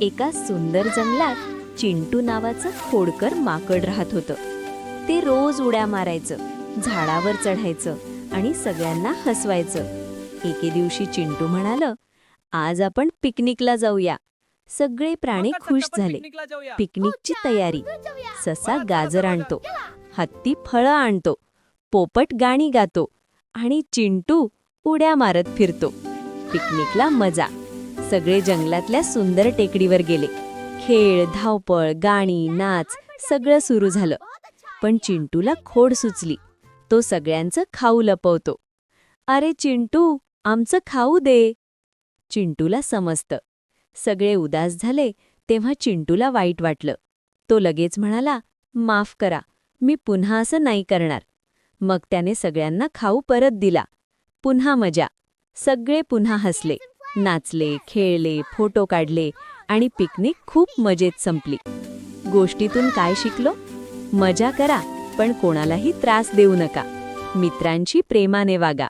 एका सुंदर जंगलात चिंटू नावाचं खोडकर माकड राहत होतं. ते रोज उड्या मारायचं झाडावर चढायचं आणि सगळ्यांना हसवायचं. एके दिवशी चिंटू म्हणालं आज आपण पिकनिकला जाऊया. सगळे प्राणी खुश झाले. पिकनिकची तयारी. ससा गाजर आणतो हत्ती फळं आणतो पोपट गाणी गातो आणि चिंटू उड्या मारत फिरतो. पिकनिकला मजा. सगळे जंगलातल्या सुंदर टेकडीवर गेले. खेळ धावपळ गाणी नाच सगळं सुरू झालं. पण चिंटूला खोड सुचली. तो सगळ्यांचं खाऊ लपवतो. अरे चिंटू आमचं खाऊ दे. चिंटूला समजतं. सगळे उदास झाले तेव्हा चिंटूला वाईट वाटलं. तो लगेच म्हणाला माफ करा मी पुन्हा असं नाही करणार. मग त्याने सगळ्यांना खाऊ परत दिला. पुन्हा मजा. सगळे पुन्हा हसले. नाचले खेळले फोटो काढले आणि पिकनिक खूप मजेत संपली. गोष्टीतून काय शिकलो? मजा करा पण कोणालाही त्रास देऊ नका. मित्रांची प्रेमाने वागा.